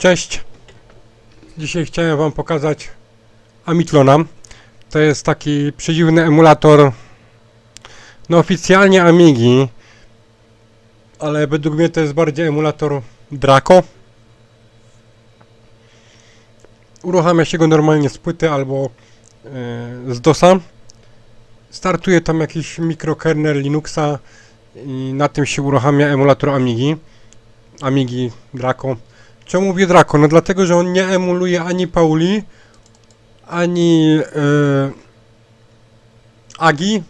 Cześć! Dzisiaj chciałem Wam pokazać Amitlona. To jest taki przedziwny emulator, no oficjalnie Amigi, ale według mnie to jest bardziej emulator Draco. Uruchamia się go normalnie z płyty albo e, z DOSa. Startuje tam jakiś mikrokernel Linuxa i na tym się uruchamia emulator Amigi. Amigi Draco. Czemu mówię Draco? No dlatego, że on nie emuluje ani Pauli, ani e, Agi,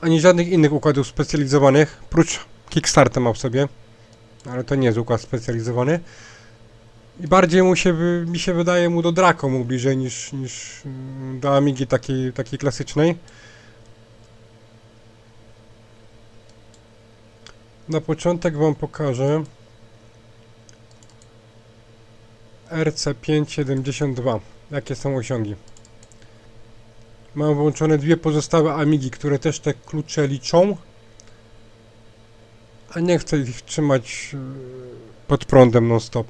ani żadnych innych układów specjalizowanych, prócz Kickstarter ma w sobie, ale to nie jest układ specjalizowany. I bardziej mu się, mi się wydaje mu do Draco mu bliżej niż, niż mm, do Amigi takiej, takiej klasycznej. Na początek wam pokażę RC572. Jakie są osiągi? Mam włączone dwie pozostałe Amigi, które też te klucze liczą. A nie chcę ich trzymać yy, pod prądem non stop.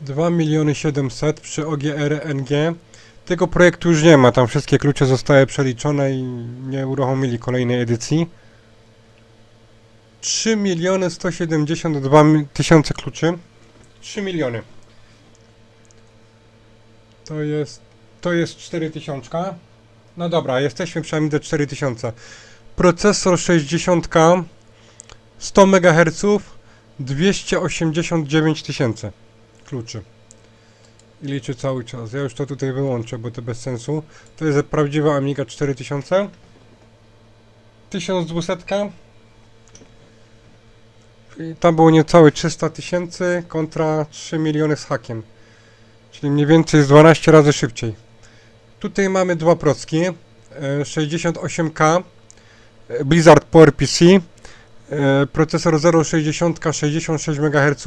2 miliony 700 przy OGR NG. Tego projektu już nie ma, tam wszystkie klucze zostały przeliczone i nie uruchomili kolejnej edycji. 3 miliony 172 mi- tysiące kluczy. 3 miliony. To jest, to jest 4000. No dobra, jesteśmy przynajmniej do 4000. Procesor 60, 100 MHz, 289 tysięcy kluczy. I liczy cały czas. Ja już to tutaj wyłączę, bo to bez sensu. To jest prawdziwa Amiga 4000. 1200. Tam było niecałe 300 tysięcy kontra 3 miliony z hakiem. Czyli mniej więcej z 12 razy szybciej. Tutaj mamy dwa procki. e, 68K e, Blizzard PowerPC e, procesor 060 66 MHz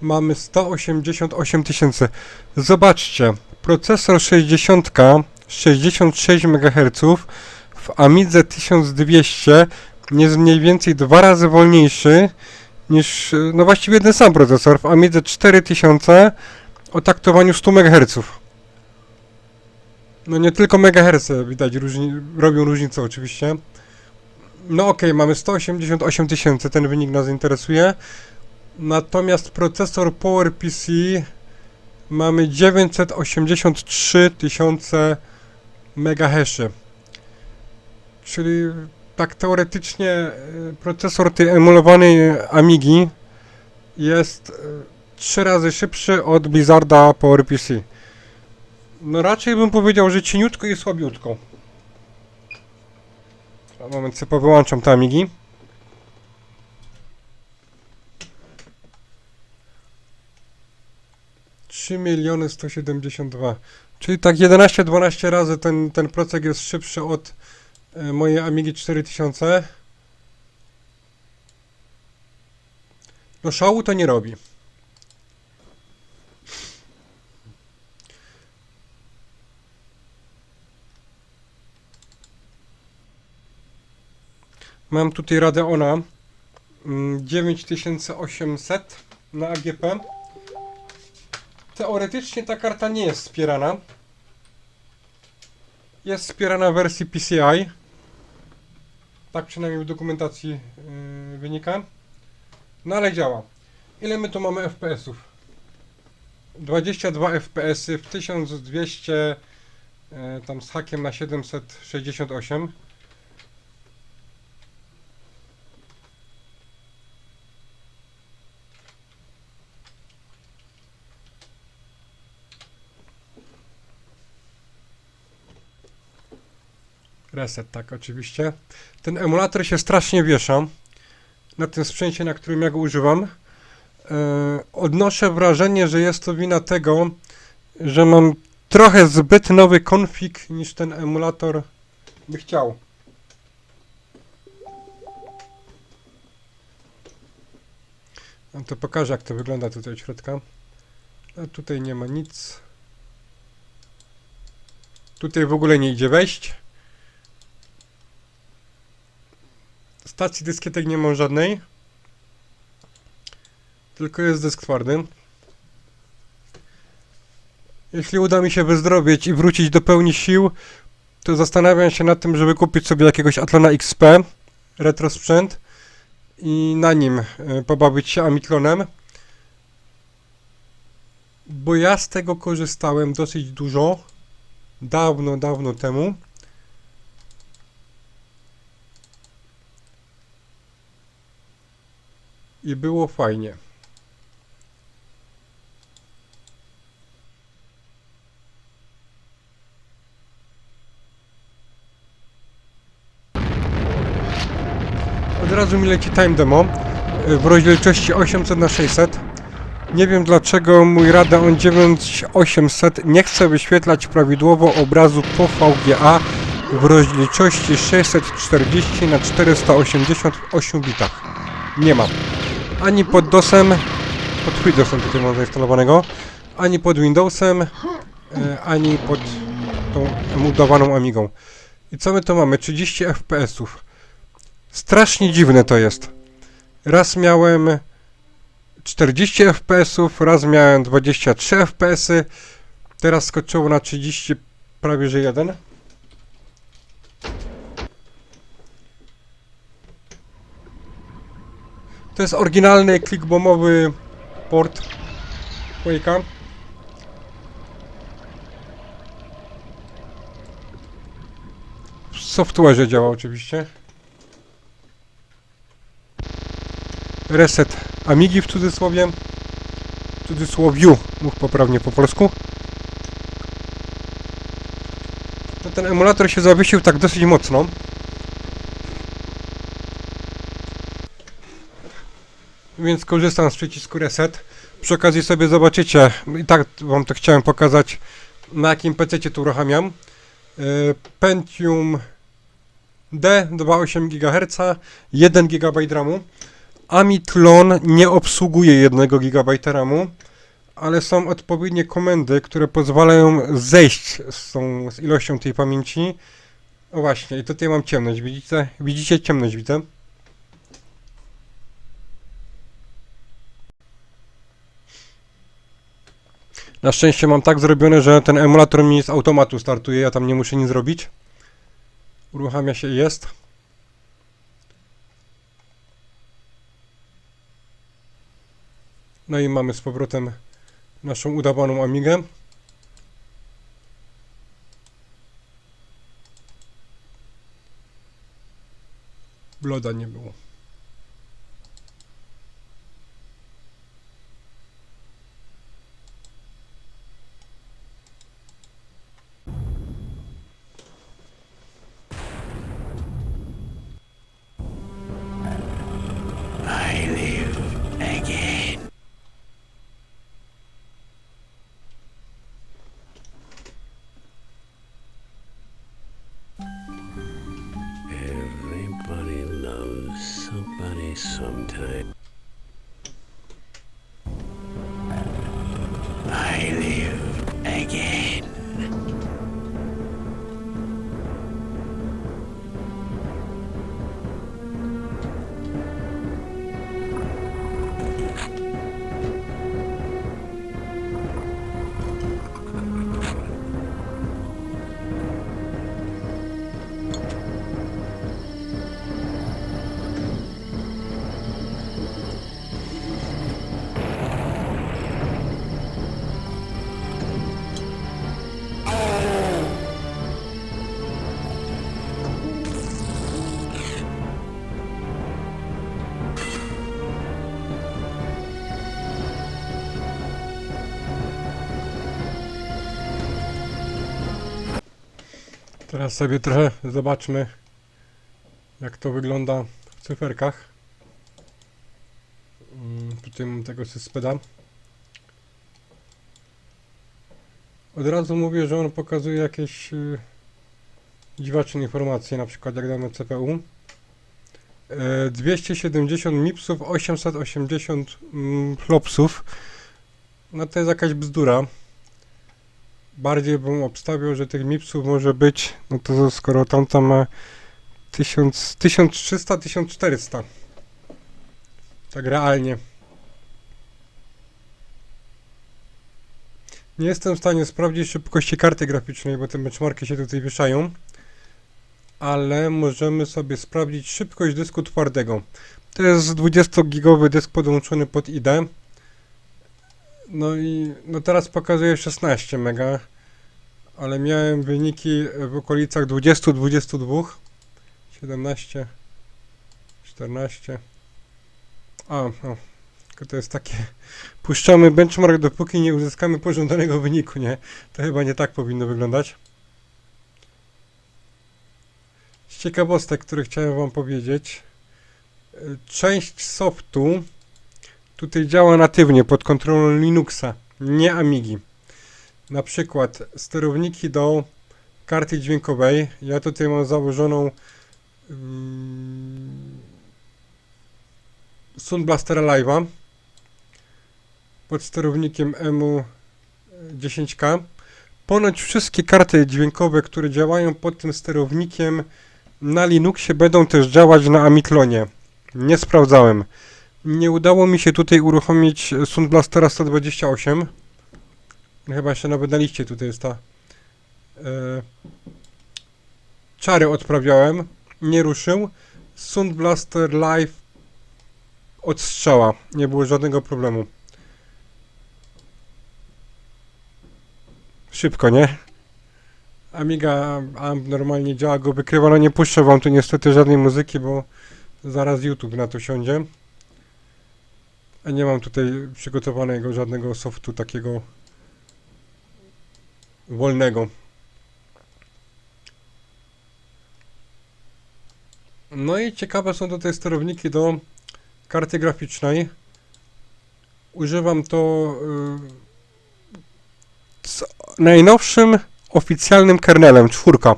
mamy 188 tysięcy. Zobaczcie, procesor 60 66 MHz w Amidze 1200 jest mniej więcej dwa razy wolniejszy niż, e, no właściwie ten sam procesor w Amidze 4000 o taktowaniu 100 MHz. No nie tylko megaherce widać różni, robią różnicę oczywiście. No okej, mamy 188 tysięcy, ten wynik nas interesuje. Natomiast procesor PowerPC mamy 983 tysiące megaheszy. Czyli tak teoretycznie e, procesor tej emulowanej Amigi jest e, trzy razy szybszy od Blizzarda PowerPC. No raczej bym powiedział, że cieniutko i słabiutko. A moment sobie powyłączam te Amigi. Miliony 172. Czyli tak 11-12 razy ten, ten procek jest szybszy od e, mojej Amigi 4000. No szału to nie robi. Mam tutaj Radeona mm, 9800 na AGP. Teoretycznie ta karta nie jest wspierana. Jest wspierana w wersji PCI. Tak przynajmniej w dokumentacji yy, wynika. No ale działa. Ile my tu mamy FPS-ów? 22 FPS-y w 1200 yy, tam z hakiem na 768. Reset, tak, oczywiście. Ten emulator się strasznie wiesza na tym sprzęcie, na którym ja go używam. E, odnoszę wrażenie, że jest to wina tego, że mam trochę zbyt nowy konfig niż ten emulator by chciał. No to pokażę, jak to wygląda tutaj od środka. A tutaj nie ma nic. Tutaj w ogóle nie idzie wejść. Stacji dyskietek nie mam żadnej. tylko jest dysk twardy. Jeśli uda mi się wyzdrowieć i wrócić do pełni sił, to zastanawiam się nad tym, żeby kupić sobie jakiegoś Atlona XP, retro sprzęt i na nim e, pobawić się Amitlonem. Bo ja z tego korzystałem dosyć dużo, dawno, dawno temu. I było fajnie. Od razu mi leci time demo y, w rozdzielczości 800 na 600 Nie wiem dlaczego mój Radeon 9800 nie chce wyświetlać prawidłowo obrazu po VGA w rozdzielczości 640 na 480 w 8 bitach. Nie mam. Ani pod DOSem, pod FreeDOSem tutaj mam zainstalowanego, ani pod Windowsem, y, ani pod tą emulowaną Amigą. I co my tu mamy? 30 FPS-ów. Strasznie dziwne to jest. Raz miałem 40 FPS-ów, raz miałem 23 FPS-y, teraz skoczyło na 30, prawie że 1. To jest oryginalny clickbomowy port Quake'a. W software'zie działa oczywiście. reset Amigi w cudzysłowie. W cudzysłowiu, mów poprawnie po polsku. No ten emulator się zawiesił tak dosyć mocno. Więc korzystam z przycisku reset. Przy okazji sobie zobaczycie, i tak wam to chciałem pokazać, na jakim PC tu uruchamiam. Yy, Pentium D 2,8 GHz, 1 GB RAMu. Amitlon nie obsługuje 1 GB RAMu, ale są odpowiednie komendy, które pozwalają zejść z, tą, z ilością tej pamięci. O właśnie, i tutaj mam ciemność, widzicie? Widzicie ciemność, widzę. Na szczęście mam tak zrobione, że ten emulator mi z automatu startuje, ja tam nie muszę nic zrobić. Uruchamia się i jest. No i mamy z powrotem naszą udawaną Amigę. Bloda nie było. Sometime. Teraz sobie trochę zobaczmy, jak to wygląda w cyferkach. Mm, Tutaj mam tego syspeda. Od razu mówię, że on pokazuje jakieś y, dziwaczne informacje, na przykład jak damy CPU. E, 270 MIPSów, 880 mm, flopsów. No to jest jakaś bzdura bardziej bym obstawiał, że tych mipsów może być, no to skoro tamta ma 1000, 1300, 1400. Tak realnie. Nie jestem w stanie sprawdzić szybkości karty graficznej, bo te benchmarki się tutaj wieszają. Ale możemy sobie sprawdzić szybkość dysku twardego. To jest 20-gigowy dysk podłączony pod IDE. No i no teraz pokazuje 16 mega, ale miałem wyniki w okolicach 20-22. 17, 14. A, o, tylko to jest takie. Puszczamy benchmark, dopóki nie uzyskamy pożądanego wyniku, nie? To chyba nie tak powinno wyglądać. Z ciekawostek, które chciałem Wam powiedzieć. y, Część softu tutaj działa natywnie pod kontrolą Linuxa, nie Amigi. Na przykład sterowniki do karty dźwiękowej. Ja tutaj mam założoną mm, Sound Blastera Live'a pod sterownikiem EMU 10K. Ponoć wszystkie karty dźwiękowe, które działają pod tym sterownikiem na Linuxie będą też działać na Amiklonie. Nie sprawdzałem. Nie udało mi się tutaj uruchomić Sound Blastera 128. Chyba jeszcze nawet na liście tutaj jest ta. E, czary odprawiałem. Nie ruszył. Sound Blaster Live odstrzała. Nie było żadnego problemu. Szybko, nie? Amiga AMP normalnie działa, go wykrywa, no nie puszczę wam tu niestety żadnej muzyki, bo zaraz YouTube na to siądzie. A nie mam tutaj przygotowanego żadnego softu takiego wolnego. No i ciekawe są tutaj sterowniki do karty graficznej. Używam to y, z najnowszym oficjalnym kernelem, czwórka.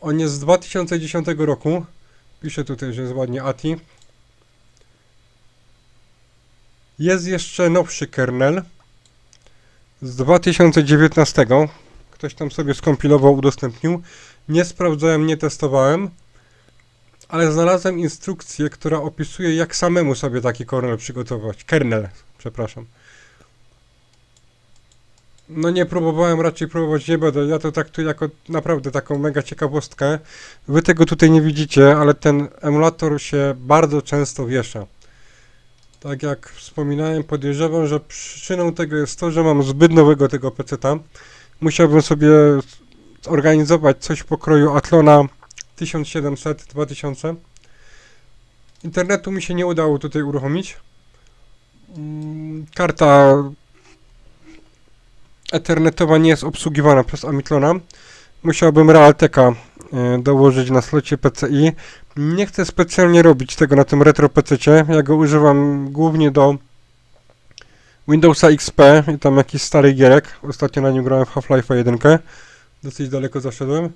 On jest z 2010 roku. Piszę tutaj, że jest ładnie ATI. Jest jeszcze nowszy kernel z 2019. Ktoś tam sobie skompilował, udostępnił. Nie sprawdzałem, nie testowałem, ale znalazłem instrukcję, która opisuje, jak samemu sobie taki kernel przygotować. Kernel, przepraszam. No nie próbowałem, raczej próbować nie będę. Ja to traktuję jako naprawdę taką mega ciekawostkę. Wy tego tutaj nie widzicie, ale ten emulator się bardzo często wiesza. Tak jak wspominałem, podejrzewam, że przyczyną tego jest to, że mam zbyt nowego tego PC-ta. Musiałbym sobie zorganizować coś w pokroju Atlona 1700-2000. Internetu mi się nie udało tutaj uruchomić. Mm, Karta Ethernetowa nie jest obsługiwana przez Amitlona. Musiałbym Realteka dołożyć na slocie PCI. Nie chcę specjalnie robić tego na tym retro PC. Ja go używam głównie do Windowsa XP i tam jakiś stary gierek. Ostatnio na nim grałem w Half-Life 1. Dosyć daleko zaszedłem.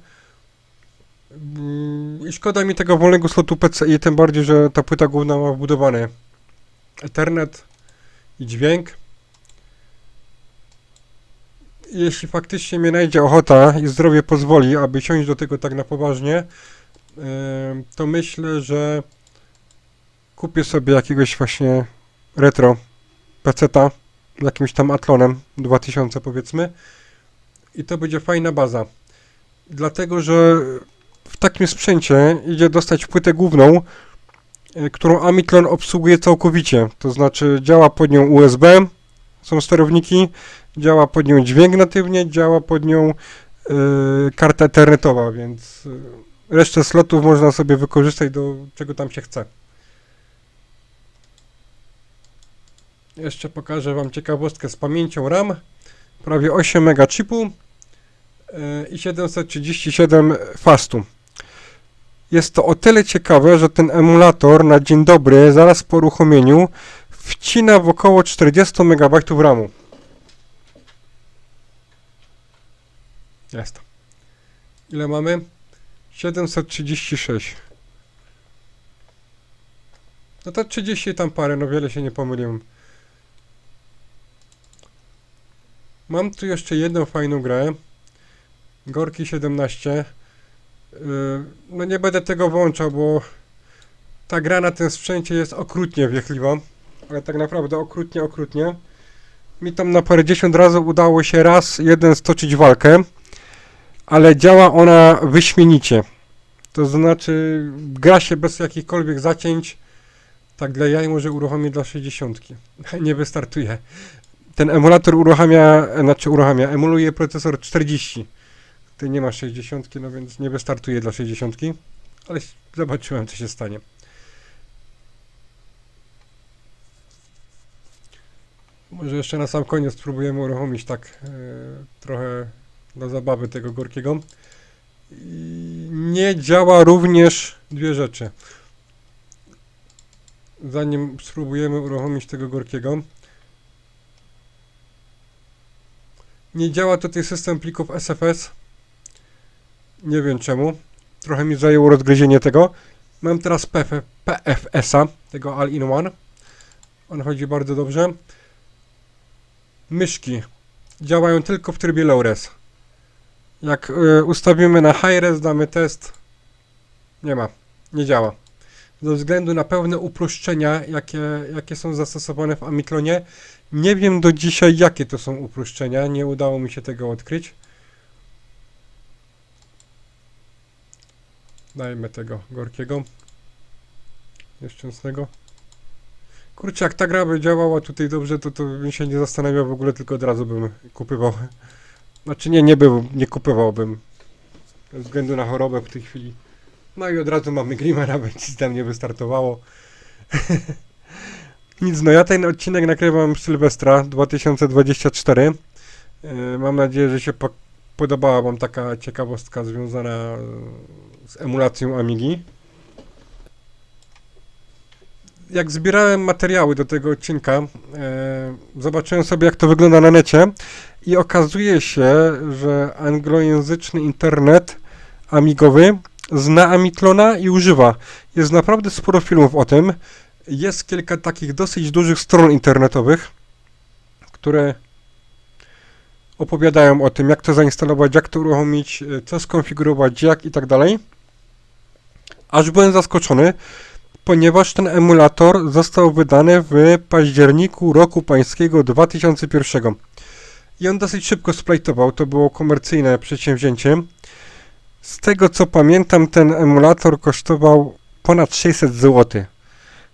Mm, I szkoda mi tego wolnego slotu PCI, tym bardziej, że ta płyta główna ma wbudowany Ethernet i dźwięk. Jeśli faktycznie mnie najdzie ochota i zdrowie pozwoli, aby siąść do tego tak na poważnie, to myślę, że kupię sobie jakiegoś właśnie retro peceta jakimś tam Atlonem 2000 powiedzmy i to będzie fajna baza. Dlatego, że w takim sprzęcie idzie dostać płytę główną, e, którą Amitlon obsługuje całkowicie. To znaczy działa pod nią USB, są sterowniki, działa pod nią dźwięk natywnie, działa pod nią e, karta ethernetowa, więc e, resztę slotów można sobie wykorzystać do czego tam się chce. Jeszcze pokażę Wam ciekawostkę z pamięcią RAM. Prawie 8 MB chipu e, i 737 fastu. Jest to o tyle ciekawe, że ten emulator na dzień dobry, zaraz po uruchomieniu, wcina w około 40 MB RAMu. Jest. Ile mamy? 736. No to 30 tam parę, no wiele się nie pomyliłem. Mam tu jeszcze jedną fajną grę. Gorki 17. Yy, No nie będę tego włączał, bo ta gra na tym sprzęcie jest okrutnie wiechtliwa. Ale tak naprawdę okrutnie, okrutnie. Mi tam na parę dziesiąt razy udało się raz jeden stoczyć walkę, ale działa ona wyśmienicie. To znaczy, gra się bez jakichkolwiek zacięć. Tak dla jaj może uruchomię dla 60. Nie wystartuje. Ten emulator uruchamia, znaczy uruchamia, emuluje procesor 40. Ty nie masz 60, no więc nie wystartuje dla 60. Ale zobaczyłem, co się stanie. Może jeszcze na sam koniec spróbujemy uruchomić tak e, trochę dla zabawy tego Gorkiego. I nie działa również dwie rzeczy. Zanim spróbujemy uruchomić tego Gorkiego. Nie działa tutaj system plików SFS. Nie wiem czemu. Trochę mi zajęło rozgryzienie tego. Mam teraz PF, PFS-a, tego All-in-One. On chodzi bardzo dobrze. Myszki działają tylko w trybie low res. Jak y, ustawimy na high res, damy test, nie ma, nie działa. Ze względu na pewne uproszczenia, jakie, jakie są zastosowane w Amiklonie, nie wiem do dzisiaj, jakie to są uproszczenia, nie udało mi się tego odkryć. Dajmy tego Gorkiego. Nieszczęsnego. Kurczę, jak ta gra by działała tutaj dobrze, to, to bym się nie zastanawiał w ogóle, tylko od razu bym kupywał. Znaczy nie, nie był, nie kupywałbym. Ze względu na chorobę w tej chwili. No i od razu mamy Grimera, więc nic tam nie wystartowało. Nic, no ja ten odcinek nagrywam w Sylwestra 2024. Yy, Mam nadzieję, że się po podobała Wam taka ciekawostka związana e, z emulacją Amigi. Jak zbierałem materiały do tego odcinka, e, zobaczyłem sobie jak to wygląda na necie i okazuje się, że anglojęzyczny internet amigowy zna Amiklona i używa. Jest naprawdę sporo filmów o tym. Jest kilka takich dosyć dużych stron internetowych, które opowiadają o tym, jak to zainstalować, jak to uruchomić, e, co skonfigurować, jak i tak dalej. Aż byłem zaskoczony, ponieważ ten emulator został wydany w październiku roku pańskiego 2001. I on dosyć szybko splajtował, to było komercyjne przedsięwzięcie. Z tego co pamiętam, ten emulator kosztował ponad 600 zł,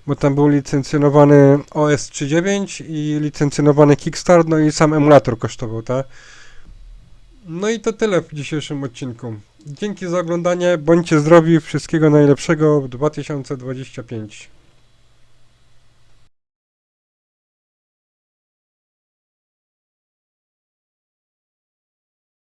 bo tam był licencjonowany OS 3.9 i licencjonowany Kickstart, no i sam emulator kosztował, tak? No i to tyle w dzisiejszym odcinku. Dzięki za oglądanie, bądźcie zdrowi, wszystkiego najlepszego w 2025.